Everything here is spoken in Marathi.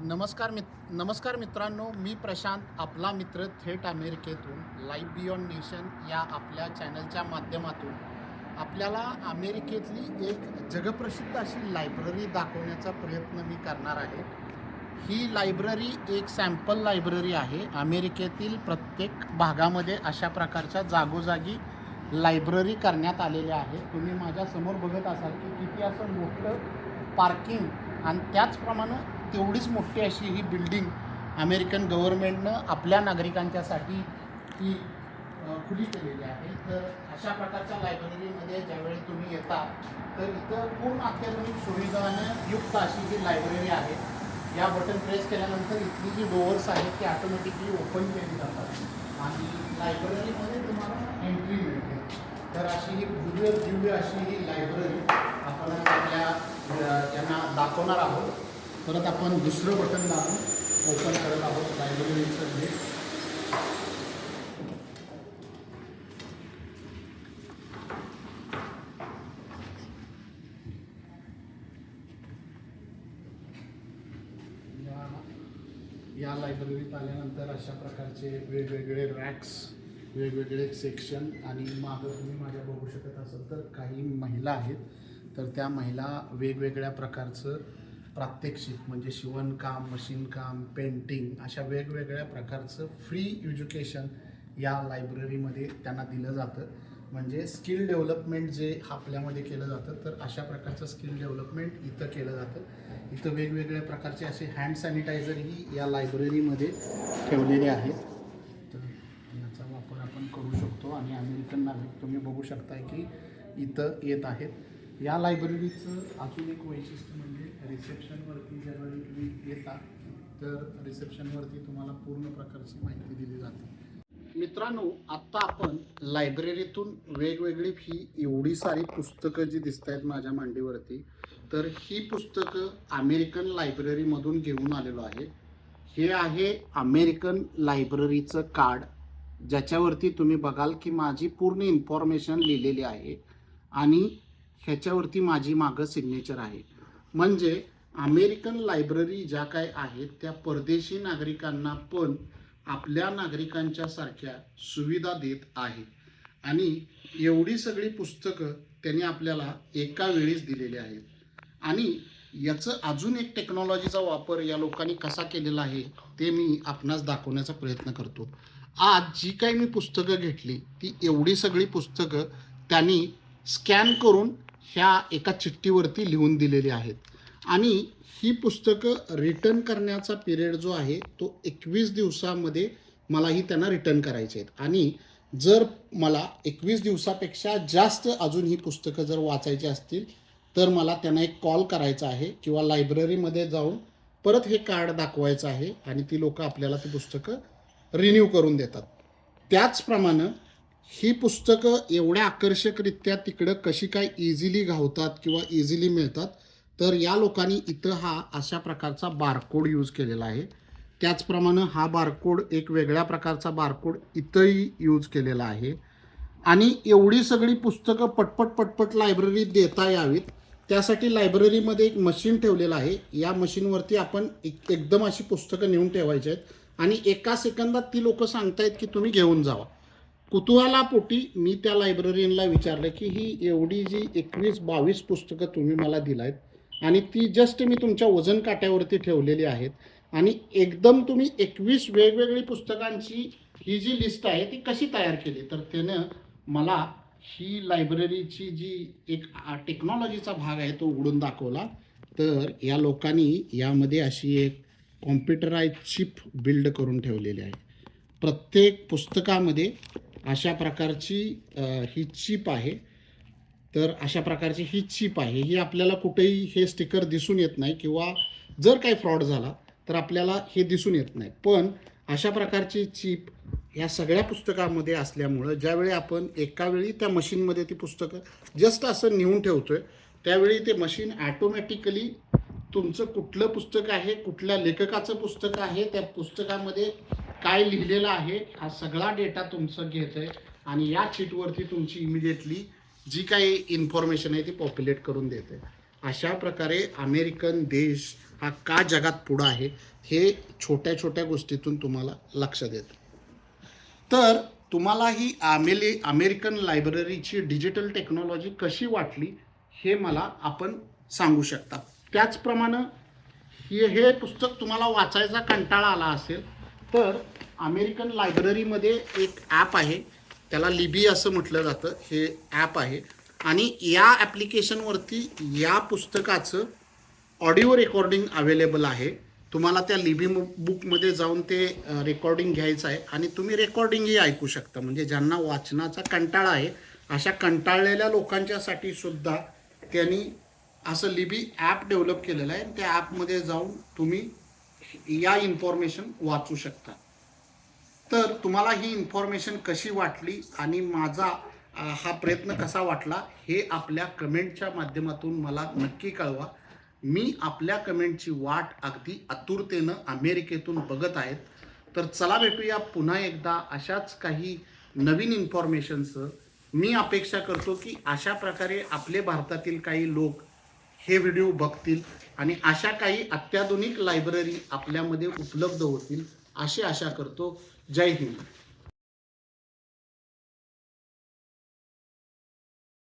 नमस्कार मित नमस्कार मित्रांनो मी प्रशांत आपला मित्र थेट अमेरिकेतून लाईफ बियॉन्ड नेशन या आपल्या चॅनलच्या माध्यमातून. आपल्याला अमेरिकेतली एक जगप्रसिद्ध अशी लायब्ररी दाखवण्याचा प्रयत्न मी करणार आहे. ही लायब्ररी एक सॅम्पल लायब्ररी आहे. अमेरिकेतील प्रत्येक भागामध्ये अशा प्रकारच्या जागोजागी लायब्ररी करण्यात आलेल्या आहे तुम्ही माझ्यासमोर बघत असाल की किती असं मोठं पार्किंग आणि त्याचप्रमाणे तेवढीच मोठी अशी ही बिल्डिंग अमेरिकन गव्हर्नमेंटनं आपल्या नागरिकांच्यासाठी ही खुली केलेली आहे. तर अशा प्रकारच्या लायब्ररीमध्ये ज्यावेळी तुम्ही येता तर इथं पूर्ण अत्याधुनिक सुविधानं युक्त अशी जी लायब्ररी आहे या बटन प्रेस केल्यानंतर इथली जी डोअर्स आहेत ती ऑटोमॅटिकली ओपन केली जातात. आणि लायब्ररीमध्ये तुम्हाला एंट्री मिळते. तर अशी ही भव्य दिव्य अशी ही लायब्ररी आपण आपल्या यांना दाखवणार आहोत परत आपण दुसरं बटन दाबून ओपन करत आहोत लायब्ररीचं गेट या- या लायब्ररीत आल्यानंतर अशा प्रकारचे वेगवेगळे रॅक्स वेगवेगळे सेक्शन आणि मागं तुम्ही माझ्या बघू शकत असाल तर काही महिला आहेत. तर त्या महिला वेगवेगळ्या प्रकारचं प्रात्यक्षिक म्हणजे शिवणकाम मशीनकाम पेंटिंग अशा वेगवेगळ्या प्रकारचं फ्री एज्युकेशन या लायब्ररीमध्ये त्यांना दिलं जातं. म्हणजे स्किल डेव्हलपमेंट जे आपल्यामध्ये केलं जातं तर अशा प्रकारचं स्किल डेव्हलपमेंट इथं केलं जातं. इथं वेगवेगळ्या प्रकारचे असे हँड सॅनिटायझरही या लायब्ररीमध्ये ठेवलेले आहेत तर याचा वापर आपण करू शकतो आणि अमेरिकन नागरिक तुम्ही बघू शकताय की इथं येत आहेत. या लायब्ररीचं अजून एक वैशिष्ट्य म्हणजे रिसेप्शनवरती ज्यावेळी तुम्ही येता तर रिसेप्शनवरती तुम्हाला पूर्ण प्रकारची माहिती दिली जाते. मित्रांनो आत्ता आपण लायब्ररीतून वेगवेगळी ही एवढी सारी पुस्तकं जी दिसत आहेत माझ्या मांडीवरती तर ही पुस्तकं अमेरिकन लायब्ररीमधून घेऊन आलेलो आहे. हे आहे अमेरिकन लायब्ररीचं कार्ड. ज्याच्यावरती तुम्ही बघाल की माझी पूर्ण इन्फॉर्मेशन लिहिलेली आहे आणि ह्याच्यावरती माझी मागं सिग्नेचर आहे. म्हणजे अमेरिकन लायब्ररी ज्या काय आहेत त्या परदेशी नागरिकांना पण आपल्या नागरिकांच्या सारख्या सुविधा देत आहे आणि एवढी सगळी पुस्तकं त्यांनी आपल्याला एका वेळीच दिलेली आहेत. आणि याचं अजून एक टेक्नॉलॉजीचा वापर या लोकांनी कसा केलेला आहे ते मी आपणास दाखवण्याचा प्रयत्न करतो. आज जी काही मी पुस्तकं घेतली ती एवढी सगळी पुस्तकं त्यांनी स्कॅन करून ह्या एका चिठ्ठीवरती लिहून दिलेली आहेत. आणि ही पुस्तकं रिटर्न करण्याचा पिरियड जो आहे तो एकवीस दिवसामध्ये मला ही त्यांना रिटर्न करायचे आहेत. आणि जर मला एकवीस दिवसापेक्षा जास्त अजून ही पुस्तकं जर वाचायची असतील तर मला त्यांना एक कॉल करायचा आहे किंवा लायब्ररीमध्ये जाऊन परत हे कार्ड दाखवायचं आहे आणि ती लोकं आपल्याला ती पुस्तकं रिन्यू करून देतात. त्याचप्रमाणे ही पुस्तकं एवढ्या आकर्षकरित्या तिकडं कशी काय इझिली घावतात किंवा इझिली मिळतात तर या लोकांनी इथं हा अशा प्रकारचा बारकोड यूज केलेला आहे. त्याचप्रमाणे हा बारकोड एक वेगळ्या प्रकारचा बारकोड इथंही यूज केलेला आहे. आणि एवढी सगळी पुस्तकं पटपट पटपट लायब्ररीत देता यावीत. त्यासाठी लायब्ररीमध्ये एक मशीन ठेवलेलं आहे. या मशीनवरती आपण एक एकदम अशी पुस्तकं नेऊन ठेवायची आहेत. आणि एका सेकंदात ती लोक सांगतायत की तुम्ही घेऊन जावा. कुतूहलापोटी मी त्या लायब्ररीनला विचारलं की ही एवढी जी एकवीस बावीस पुस्तकं तुम्ही मला दिलायत आणि ती जस्ट मी तुमच्या वजन काट्यावरती ठेवलेली आहेत आणि एकदम तुम्ही एकवीस वेगवेगळी पुस्तकांची ही जी लिस्ट आहे ती कशी तयार केली? तर त्यानं मला ही लायब्ररीची जी एक टेक्नॉलॉजीचा भाग आहे तो उघडून दाखवला. तर या लोकांनी यामध्ये अशी एक कॉम्प्युटराईज चिप बिल्ड करून ठेवलेली आहे. प्रत्येक पुस्तकामध्ये अशा प्रकारची ही चिप आहे. तर अशा प्रकारची ही चिप आहे. ही आपल्याला कुठेही हे स्टिकर दिसून येत नाही किंवा जर काही फ्रॉड झाला तर आपल्याला हे दिसून येत नाही. पण अशा प्रकारची चिप ह्या सगळ्या पुस्तकामध्ये असल्यामुळं ज्यावेळी आपण एका वेळी त्या मशीनमध्ये ती पुस्तकं जस्ट असं नेऊन आहे त्यावेळी ते मशीन ॲटोमॅटिकली तुमचं कुठलं पुस्तक आहे कुठल्या लेखकाचं पुस्तक आहे त्या पुस्तकामध्ये काय लिहिलेलं आहे हा सगळा डेटा तुमचं घेत आहे आणि या शीटवरती तुमची इमिडिएटली जी काही इन्फॉर्मेशन आहे ती पॉप्युलेट करून देते. अशा प्रकारे अमेरिकन देश हा का जगात पुढं आहे हे छोट्या छोट्या गोष्टीतून तुम्हाला लक्षात येतं तर तुम्हाला ही अमेली अमेरिकन लायब्ररीची डिजिटल टेक्नॉलॉजी कशी वाटली हे मला आपण सांगू शकता. त्याचप्रमाणे हे हे पुस्तक तुम्हाला वाचायचा कंटाळा आला असेल तर अमेरिकन लायब्ररीमध्ये एक ॲप आहे. त्याला लिबी असं म्हटलं जातं. हे ॲप आहे. आणि या ॲप्लिकेशनवरती या पुस्तकाचं ऑडिओ रेकॉर्डिंग अवेलेबल आहे. तुम्हाला त्या लिबी मु- बुकमध्ये जाऊन ते रेकॉर्डिंग घ्यायचं आहे. आणि तुम्ही रेकॉर्डिंगही ऐकू शकता. म्हणजे ज्यांना वाचनाचा कंटाळा आहे अशा कंटाळलेल्या लोकांच्यासाठी सुद्धा त्यांनी असं लिबी ॲप डेव्हलप केलेलं आहे. त्या ॲपमध्ये जाऊन तुम्ही या इन्फॉर्मेशन वाचू शकता. तर तुम्हाला ही इन्फॉर्मेशन कशी वाटली आणि माझा हा प्रयत्न कसा वाटला हे आपल्या कमेंटच्या माध्यमातून मला नक्की कळवा. मी आपल्या कमेंटची वाट अगदी आतुरतेनं अमेरिकेतून बघत आहेत. तर चला भेटूया पुन्हा एकदा अशाच काही नवीन इन्फॉर्मेशनचं मी अपेक्षा करतो की अशा प्रकारे आपले भारतातील काही लोक हे व्हिडिओ बघतील. आणि अशा काही अत्याधुनिक लायब्ररी आपल्यामध्ये उपलब्ध होतील अशी आशा करतो. जय हिंद.